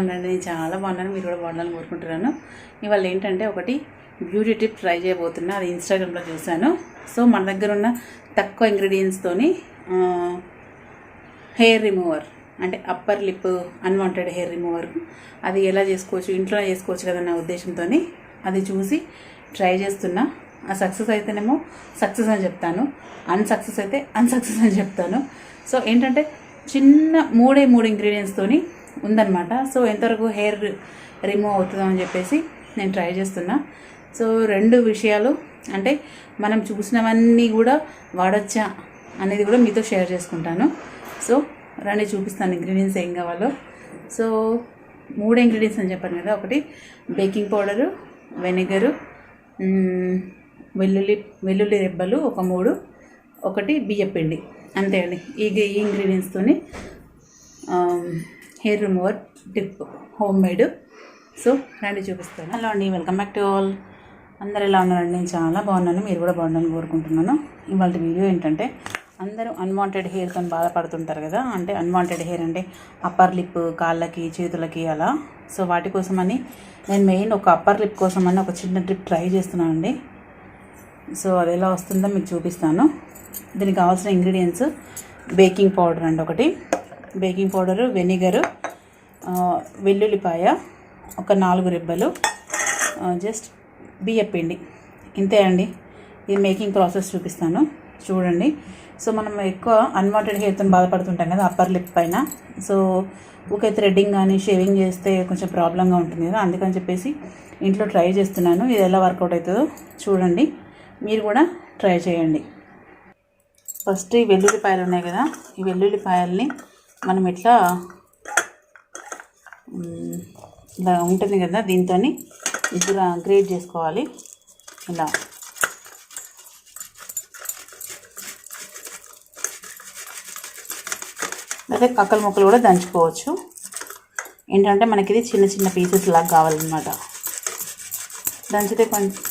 ఉండండి. నేను చాలా బాగున్నాను మీరు కూడా బాగుండాలని కోరుకుంటున్నాను. ఇవాళ ఏంటంటే ఒకటి బ్యూటీ టిప్ ట్రై చేయబోతున్నా. అది ఇన్స్టాగ్రామ్లో చూశాను. సో మన దగ్గర ఉన్న తక్కువ ఇంగ్రీడియంట్స్తోని హెయిర్ రిమూవర్ అంటే upper lip unwanted hair remover అది ఎలా చేసుకోవచ్చు ఇంట్లో చేసుకోవచ్చు కదా నా ఉద్దేశంతో అది చూసి ట్రై చేస్తున్నా. ఆ సక్సెస్ అయితేనేమో సక్సెస్ అని చెప్తాను. అన్సక్సెస్ అయితే అన్సక్సెస్ అని చెప్తాను. సో ఏంటంటే చిన్న మూడే మూడు ఇంగ్రీడియంట్స్తోని ఉందన్నమాట. సో ఎంతవరకు హెయిర్ రిమూవ్ అవుతుందో అని చెప్పేసి నేను ట్రై చేస్తున్నా. సో రెండు విషయాలు అంటే మనం చూసినవన్నీ కూడా వాడచ్చా అనేది కూడా మీతో షేర్ చేసుకుంటాను. సో రండి చూపిస్తాను ఇంగ్రీడియంట్స్ ఏం కావాలో. సో మూడు ఇంగ్రీడియంట్స్ అని చెప్పాను కదా ఒకటి బేకింగ్ పౌడరు వెనిగరు వెల్లుల్లి వెల్లుల్లి రెబ్బలు ఒక మూడు ఒకటి బియ్యపిండి. అంతే అండి. ఈ ఈ ఇంగ్రీడియంట్స్తోని hair remover tip homemade. So రండి చూపిస్తాను. హలో అండి వెల్కమ్ బ్యాక్ టు ఆల్. అందరు ఎలా ఉన్నారండి? నేను చాలా బాగున్నాను మీరు కూడా బాగుండాలని కోరుకుంటున్నాను. ఇవాళ వీడియో ఏంటంటే అందరూ అన్వాంటెడ్ హెయిర్తో బాధపడుతుంటారు కదా అంటే అన్వాంటెడ్ హెయిర్ అంటే అప్పర్ లిప్ కాళ్ళకి చేతులకి అలా. సో వాటి కోసమని నేను మెయిన్ ఒక అప్పర్ లిప్ కోసమని ఒక చిన్న ట్రిప్ ట్రై చేస్తున్నానండి. సో అది ఎలా వస్తుందో మీకు చూపిస్తాను. దీనికి కావాల్సిన ఇంగ్రీడియంట్స్ బేకింగ్ పౌడర్ అండి ఒకటి. బేకింగ్ పౌడరు వెనిగరు వెల్లుల్లిపాయ ఒక నాలుగు రెబ్బలు జస్ట్ బియ్యపిండి ఇంతే అండి. ఇది మేకింగ్ ప్రాసెస్ చూపిస్తాను. చూడండి. సో మనం ఎక్కువ అన్వాంటెడ్ హెయిర్తో బాధపడుతుంటాం కదా అప్పర్ లిప్ పైన. సో ఊకే థ్రెడ్డింగ్ కానీ షేవింగ్ చేస్తే కొంచెం ప్రాబ్లంగా ఉంటుంది కదా అందుకని చెప్పేసి ఇంట్లో ట్రై చేస్తున్నాను. ఇది ఎలా వర్కౌట్ అవుతుందో చూడండి. మీరు కూడా ట్రై చేయండి. ఫస్ట్ ఈ వెల్లుల్లిపాయలు ఉన్నాయి కదా ఈ వెల్లుల్లిపాయల్ని మనం ఇట్లా ఇలా ఉంటుంది కదా దీంతో ఇప్పుడు గ్రేట్ చేసుకోవాలి. ఇలా. లేదా కక్కల ముక్కలు కూడా దంచుకోవచ్చు. ఏంటంటే మనకి ఇది చిన్న చిన్న పీసెస్ లాగా కావాలన్నమాట. దంచితే కొంచెం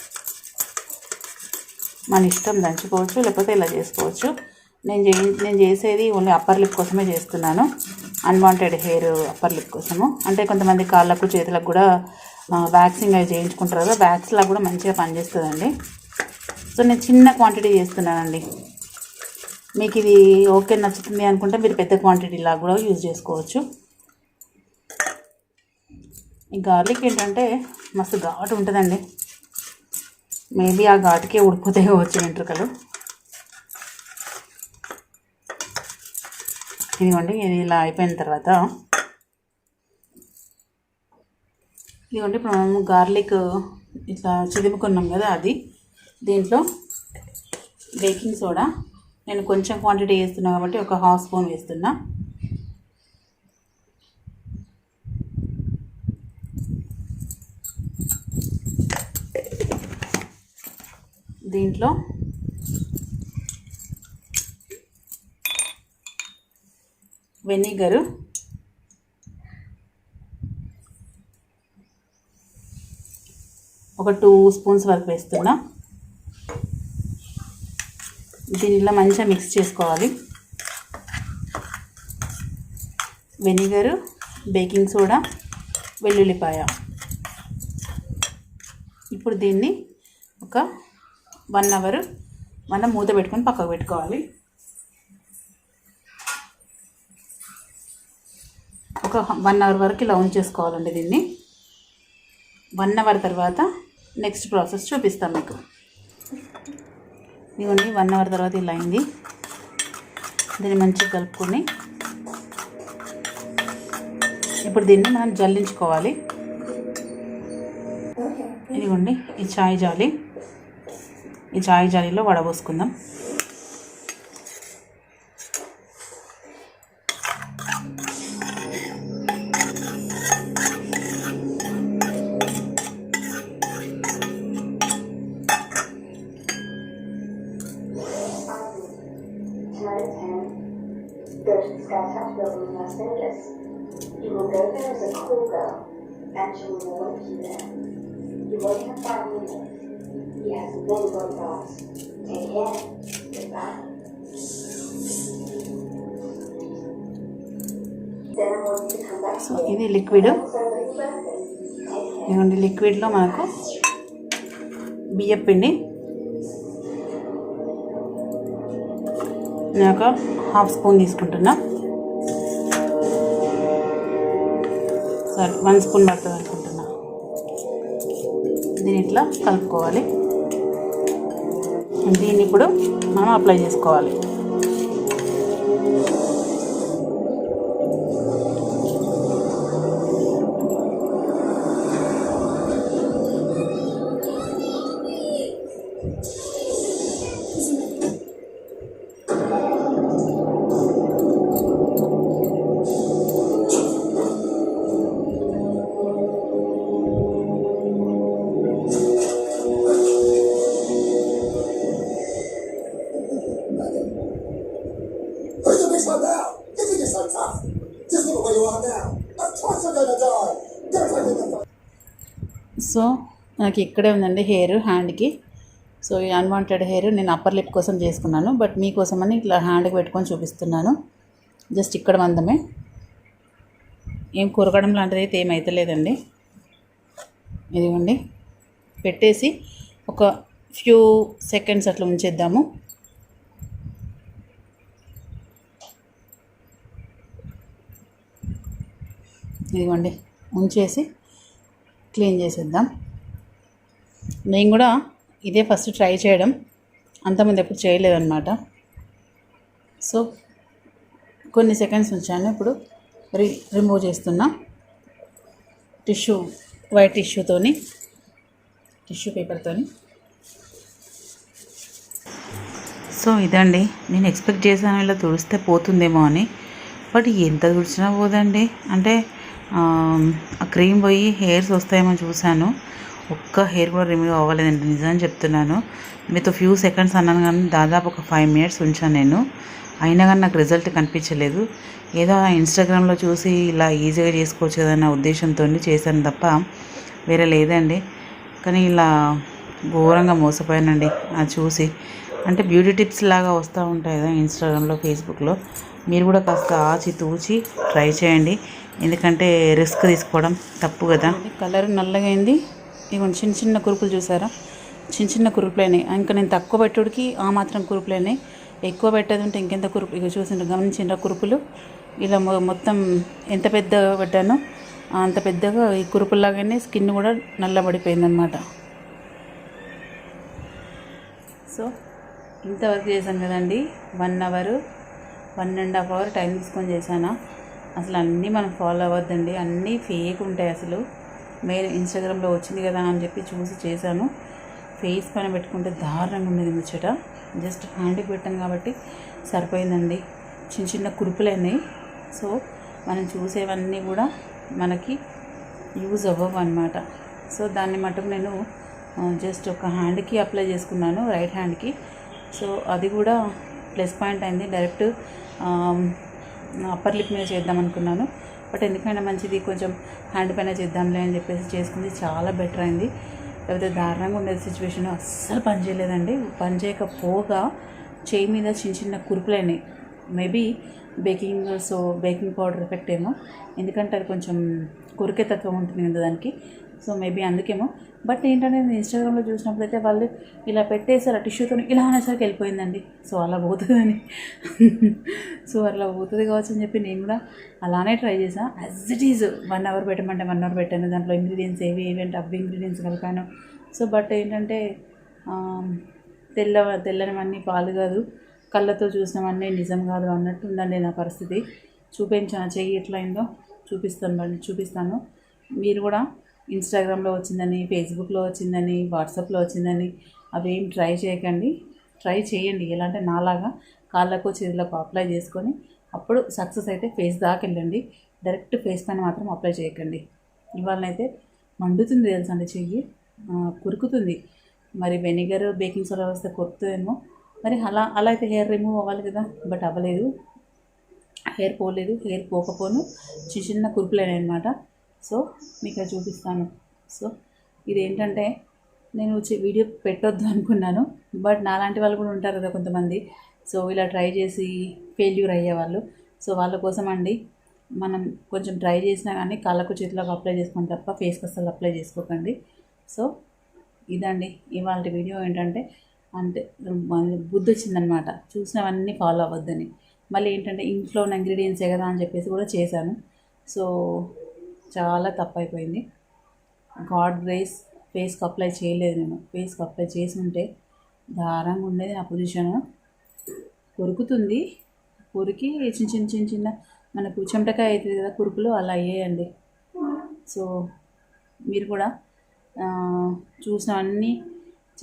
మన ఇష్టం దంచుకోవచ్చు లేకపోతే ఇలా చేసుకోవచ్చు. నేను చే నేను చేసేది ఓన్లీ అప్పర్ లిప్ కోసమే చేస్తున్నాను. అన్వాంటెడ్ హెయిర్ అప్పర్ లిప్ కోసము. అంటే కొంతమంది కాళ్ళకు చేతులకు కూడా వ్యాక్సింగ్ అవి చేయించుకుంటారు కదా వ్యాక్స్ కూడా మంచిగా పనిచేస్తుందండి. సో నేను చిన్న క్వాంటిటీ చేస్తున్నానండి. మీకు ఇది ఓకే నచ్చుతుంది అనుకుంటే మీరు పెద్ద క్వాంటిటీలా కూడా యూజ్ చేసుకోవచ్చు. ఈ గార్లిక్ ఏంటంటే మస్తు ఘాటు ఉంటుందండి. మేబీ ఆ ఘాటుకే ఉడిపోతాయి కావచ్చు వెంట్రుకలు. ఇదిగోండి ఇది ఇలా అయిపోయిన తర్వాత ఇదిగోండి ఇప్పుడు మనము గార్లిక్ ఇట్లా చిదుముకున్నాం కదా అది. దీంట్లో బేకింగ్ సోడా నేను కొంచెం క్వాంటిటీ వేస్తున్నా కాబట్టి ఒక హాఫ్ స్పూన్ వేస్తున్నా. దీంట్లో వెనిగరు. ఒక టూ స్పూన్స్ వరకు వేస్తున్నా. దీనిలో ఇలా మంచిగా మిక్స్ చేసుకోవాలి. వెనిగరు బేకింగ్ సోడా వెల్లుల్లిపాయ. ఇప్పుడు దీన్ని ఒక వన్ అవర్ మనం మూత పెట్టుకొని పక్కకు పెట్టుకోవాలి. ఒక వన్ అవర్ వరకు ఇలా ఉంచేసుకోవాలండి దీన్ని. వన్ అవర్ తర్వాత నెక్స్ట్ ప్రాసెస్ చూపిస్తాం మీకు. ఇవన్నీ వన్ అవర్ తర్వాత ఇలా అయింది. దీన్ని మంచిగా కలుపుకొని ఇప్పుడు దీన్ని మనం జల్లించుకోవాలి. ఇదిగోండి ఈ చాయ్ జాలి. ఈ చాయ్ జాలీలో వడబోసుకుందాం. And will want to there. You won't have minutes. He has many. Goodbye. Want you to come back so ఇది లిక్విడ్ ఇదిగోండి లిక్విడ్లో మనకు బియ్యం పిండి నేను ఒక హాఫ్ స్పూన్ తీసుకుంటున్నా సారీ వన్ స్పూన్ పడుతుంది అనుకుంటున్నా. దీని ఇట్లా కలుపుకోవాలి. దీన్ని ఇప్పుడు మనం అప్లై చేసుకోవాలి. సో నాకు ఇక్కడే ఉందండి హెయిర్ హ్యాండ్కి. సో ఈ అన్వాంటెడ్ హెయిర్ నేను అప్పర్ లిప్ కోసం చేసుకున్నాను. బట్ మీకోసమని ఇట్లా హ్యాండ్కి పెట్టుకొని చూపిస్తున్నాను. జస్ట్ ఇక్కడ మందమే. ఏం కురగడం లాంటిది అయితే ఏమైతలేదండి ఇదిగోండి. పెట్టేసి ఒక ఫ్యూ సెకండ్స్ అట్లా ఉంచేద్దాము. ఇదిగోండి ఉంచేసి క్లీన్ చేసేద్దాం. నేను కూడా ఇదే ఫస్ట్ ట్రై చేయడం అంతమంది ఎప్పుడు చేయలేదన్నమాట. సో కొన్ని సెకండ్స్ ఉంచాను ఇప్పుడు రి రిమూవ్ చేస్తున్నా. టిష్యూ వైట్ టిష్యూతోని టిష్యూ పేపర్తోని సో ఇదండి. నేను ఎక్స్పెక్ట్ చేశాను ఇలా తుడిస్తే పోతుందేమో అని. బట్ ఎంత తుడిచినా పోదండి. అంటే ఆ, క్రీమ్ పోయి హెయిర్స్ వస్తాయేమో చూశాను. ఒక్క హెయిర్ కూడా రిమూవ్ అవ్వలేదండి నిజం చెప్తున్నాను. మీతో ఫ్యూ సెకండ్స్ అన్నాను కానీ దాదాపు ఒక ఫైవ్ మినిట్స్ ఉంచాను నేను. అయినా కానీ నాకు రిజల్ట్ కనిపించలేదు. ఏదో ఇన్స్టాగ్రామ్లో చూసి ఇలా ఈజీగా చేసుకోవచ్చు కదన్న ఉద్దేశంతో చేశాను తప్ప వేరే లేదండి. కానీ ఇలా ఘోరంగా మోసపోయానండి అది చూసి. అంటే బ్యూటీ టిప్స్ లాగా వస్తూ ఉంటాయి కదా ఇన్స్టాగ్రామ్లో ఫేస్బుక్లో మీరు కూడా కాస్త ఆచి తూచి ట్రై చేయండి. ఎందుకంటే రిస్క్ తీసుకోవడం తప్పు కదా. కలర్ నల్లగా అయింది. ఇవ్వండి చిన్న చిన్న కురుపులు చూసారా? చిన్న చిన్న కురుపులు అయినాయి ఇంకా నేను తక్కువ పెట్టుడికి ఆ మాత్రం కురుపులు అయినాయి ఎక్కువ పెట్టేది ఉంటే ఇంకెంత కురుపు? ఇక చూసిండ్రు గమనించిన కురుపులు? ఇలా మొ- మొత్తం ఎంత పెద్దగా పెట్టానో అంత పెద్దగా ఈ కురుపులాగానే స్కిన్ కూడా నల్లబడిపోయిందనమాట సో ఇంతవరకు చేశాను కదండి. One hour one and half hour time తీసుకొని చేశాను? అసలు అన్నీ మనం ఫాలో అవ్వద్దండి. అన్నీ ఫేక్ ఉంటాయి అసలు. మెయిన్ ఇన్స్టాగ్రామ్లో వచ్చింది కదా అని చెప్పి చూసి చేశాను. ఫేస్ పైన పెట్టుకుంటే దారుణంగా ఉండేది ముచ్చట. జస్ట్ హ్యాండ్కి పెట్టాను కాబట్టి సరిపోయిందండి. చిన్న చిన్న కురుపులు అయినాయి సో మనం చూసేవన్నీ కూడా మనకి యూజ్ అవ్వవు అనమాట సో దాన్ని మటుకు నేను జస్ట్ ఒక హ్యాండ్కి అప్లై చేసుకున్నాను రైట్ హ్యాండ్కి సో అది కూడా ప్లస్ పాయింట్ అయింది. డైరెక్ట్ అప్పర్ లిప్ మీద చేద్దాం అనుకున్నాను. బట్ ఎందుకైనా మంచిది కొంచెం హ్యాండ్ పైన చేద్దాంలే అని చెప్పేసి చేసుకుంది. చాలా బెటర్ అయింది. లేకపోతే దారుణంగా ఉండేది సిచ్యువేషన్ అస్సలు పని చేయలేదండి. పని చేయకపోగా చేయి మీద చిన్న చిన్న కురుపులైనాయి maybe baking so baking powder effect ఏమో. ఎందుకంటే అది కొంచెం కొరికే తత్వం ఉంటుంది కదా దానికి. So maybe అందుకేమో. బట్ ఏంటంటే నేను ఇన్స్టాగ్రామ్లో చూసినప్పుడైతే వాళ్ళు ఇలా పెట్టేసారు టిష్యూతో ఇలా అనేసరికి వెళ్ళిపోయిందండి. సో అలా పోతుందని. సో అలా పోతుంది కావచ్చు అని చెప్పి నేను కూడా అలానే ట్రై చేసాను as it is one hour పెట్టమంటే వన్ అవర్ పెట్టాను. దాంట్లో ఇంగ్రీడియంట్స్ ఏవి ఏవి అంటే అవి ఇంగ్రీడియంట్స్ కలిపాను. సో బట్ ఏంటంటే తెల్ల తెల్లనివన్నీ పాలు కాదు. కళ్ళతో చూసినవన్నీ నిజం కాదు అన్నట్టు ఉందండి నా పరిస్థితి. చూపించాను చెయ్యి ఎట్లయిందో చూపిస్తాను చూపిస్తాను. మీరు కూడా ఇన్స్టాగ్రామ్లో వచ్చిందని ఫేస్బుక్లో వచ్చిందని వాట్సాప్లో వచ్చిందని అవి ఏం ట్రై చేయకండి. ట్రై చేయండి. ఎలా అంటే నాలాగా కాళ్ళకు చేతులకు అప్లై చేసుకొని అప్పుడు సక్సెస్ అయితే ఫేస్ దాకా వెళ్ళండి. డైరెక్ట్ ఫేస్ పైన మాత్రం అప్లై చేయకండి. ఇవాళనైతే మండుతుంది తెలుసండి చెయ్యి? కురుకుతుంది. మరి వెనిగర్ బేకింగ్ సోడా వస్తే కొరుకుతుందేమో. మరి అలా అలా అయితే హెయిర్ రిమూవ్ అవ్వాలి కదా. బట్ అవ్వలేదు. హెయిర్ పోలేదు. హెయిర్ పోకపోను. చిన్న చిన్న కురుపులైనాయి అనమాట సో మీకు చూపిస్తాను. సో ఇదేంటంటే నేను వచ్చి వీడియో పెట్టొద్దు అనుకున్నాను బట్ నాలాంటి వాళ్ళు కూడా ఉంటారు కదా కొంతమంది. సో ఇలా ట్రై చేసి ఫెయిల్యూర్ అయ్యేవాళ్ళు సో వాళ్ళ కోసం అండి మనం కొంచెం ట్రై చేసినా కానీ కళ్ళకు చేతులకు అప్లై చేసుకోండి తప్ప ఫేస్కి అసలు అప్లై చేసుకోకండి. సో ఇదండి ఇవాళ వీడియో ఏంటంటే అంటే బుద్ధి వచ్చిందనమాట. చూసినవన్నీ ఫాలో అవ్వద్దని. మళ్ళీ ఏంటంటే ఇంట్లో ఉన్న ఇంగ్రీడియంట్సే కదా అని చెప్పేసి కూడా చేశాను. సో చాలా తప్పు అయిపోయింది గాడ్ గ్రేస్ ఫేస్కి అప్లై చేయలేదు నేను. ఫేస్కి అప్లై చేసి ఉంటే దారంగా ఉండేది నా పొజిషన్. కొరుకుతుంది. కొరికి చిన్న చిన్న చిన్న చిన్న మనకు చెమటకాయ అవుతుంది కదా కురుకులు అలా అయ్యాయండి. సో మీరు కూడా చూసినవన్నీ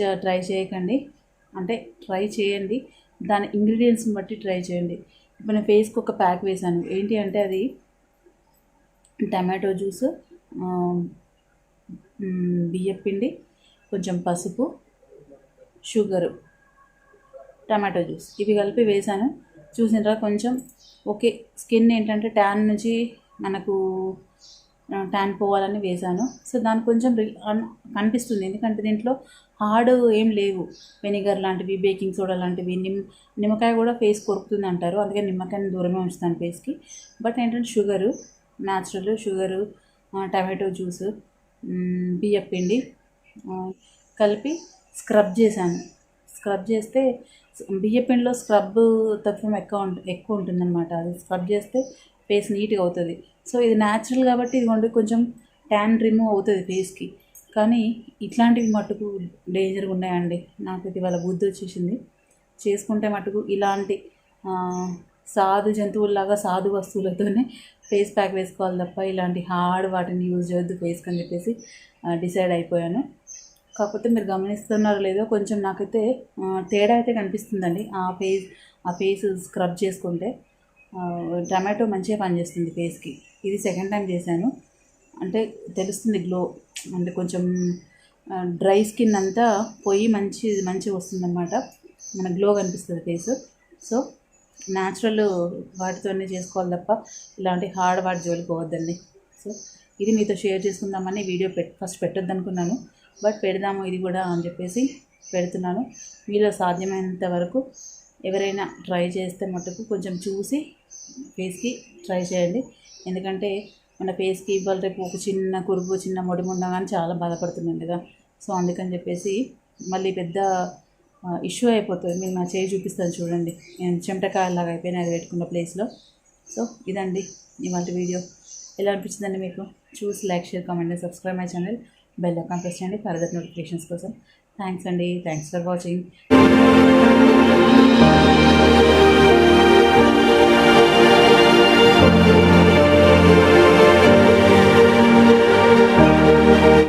చ- ట్రై చేయకండి. అంటే ట్రై చేయండి. దాని ఇంగ్రీడియంట్స్ని బట్టి ట్రై చేయండి. ఇప్పుడు నేను ఫేస్కి ఒక ప్యాక్ వేశాను. ఏంటి అంటే అది టమాటో జ్యూస్ బియ్యపిండి కొంచెం పసుపు షుగరు టమాటో జ్యూస్. ఇవి కలిపి వేసాను చూసిన తర్వాత కొంచెం ఓకే స్కిన్ ఏంటంటే ట్యాన్ నుంచి మనకు ట్యాన్ పోవాలని వేసాను సో దానికి కొంచెం రి- కనిపిస్తుంది. ఎందుకంటే దీంట్లో హార్డ్ ఏం లేవు. వెనిగర్ లాంటివి బేకింగ్ సోడా లాంటివి నిమ్ నిమ్మకాయ కూడా ఫేస్ కొరుకుతుంది అంటారు. అందుకే నిమ్మకాయని దూరమే ఉంచుతాను ఫేస్కి. బట్ ఏంటంటే sugar natural sugar tomato juice బియ్యం పిండి కలిపి స్క్రబ్ చేశాను. స్క్రబ్ చేస్తే బియ్యపిండిలో స్క్రబ్ తత్వం ఎక్కువ ఎక్కువ ఉంటుందన్నమాట. అది స్క్రబ్ చేస్తే ఫేస్ నీట్గా అవుతుంది. సో ఇది న్యాచురల్ కాబట్టి ఇదిగోండి కొంచెం ట్యాన్ రిమూవ్ అవుతుంది ఫేస్కి. కానీ ఇట్లాంటివి మటుకు డేంజర్గా ఉన్నాయండి. నాకు ఇది వాళ్ళ బుద్ధి వచ్చేసింది. చేసుకుంటే మటుకు ఇలాంటి సాధు జంతువుల్లాగా సాధు వస్తువులతోనే ఫేస్ ప్యాక్ వేసుకోవాలి తప్ప ఇలాంటి హార్డ్ వాటిని యూజ్ చేయొద్దు ఫేస్కి అని చెప్పేసి డిసైడ్ అయిపోయాను. కాకపోతే మీరు గమనిస్తున్నారో లేదో కొంచెం నాకైతే తేడా అయితే కనిపిస్తుందండి. ఆ ఫేస్ ఆ ఫేస్ స్క్రబ్ చేసుకుంటే టమాటో మంచిగా పనిచేస్తుంది ఫేస్కి ఇది సెకండ్ టైం చేశాను. అంటే తెలుస్తుంది గ్లో అంటే కొంచెం డ్రై స్కిన్ అంతా పోయి మంచి మంచిగా వస్తుందన్నమాట. మన గ్లో కనిపిస్తుంది ఫేస్ సో న్యాచురల్ వాటితోనే చేసుకోవాలి తప్ప ఇలాంటి హార్డ్ వాటి జోలికి పోవద్దండి. సో ఇది మీతో షేర్ చేసుకుందామని వీడియో పెట్ ఫస్ట్ పెట్టొద్దు అనుకున్నాను బట్ పెడదాము ఇది కూడా అని చెప్పేసి పెడుతున్నాను. మీలో సాధ్యమైనంత వరకు ఎవరైనా ట్రై చేస్తే మటుకు కొంచెం చూసి ఫేస్కి ట్రై చేయండి. ఎందుకంటే మన ఫేస్కి ఇవాళ రేపు ఒక చిన్న కురుపు చిన్న మొడి కానీ చాలా బాధపడుతున్నాం కదా. సో అందుకని చెప్పేసి మళ్ళీ పెద్ద ఇష్యూ అయిపోతుంది. మీరు నా చేయి చూపిస్తాను చూడండి. నేను చెమటకాయలాగా అయిపోయినా అది పెట్టుకున్న ప్లేస్లో. సో ఇదండి ఇవాళ వీడియో. ఎలా అనిపించిందండి మీకు? చూసి like share comment subscribe my channel. Bell icon press చేయండి ఫర్దర్ నోటిఫికేషన్స్ కోసం. థ్యాంక్స్ అండి. Thanks for watching.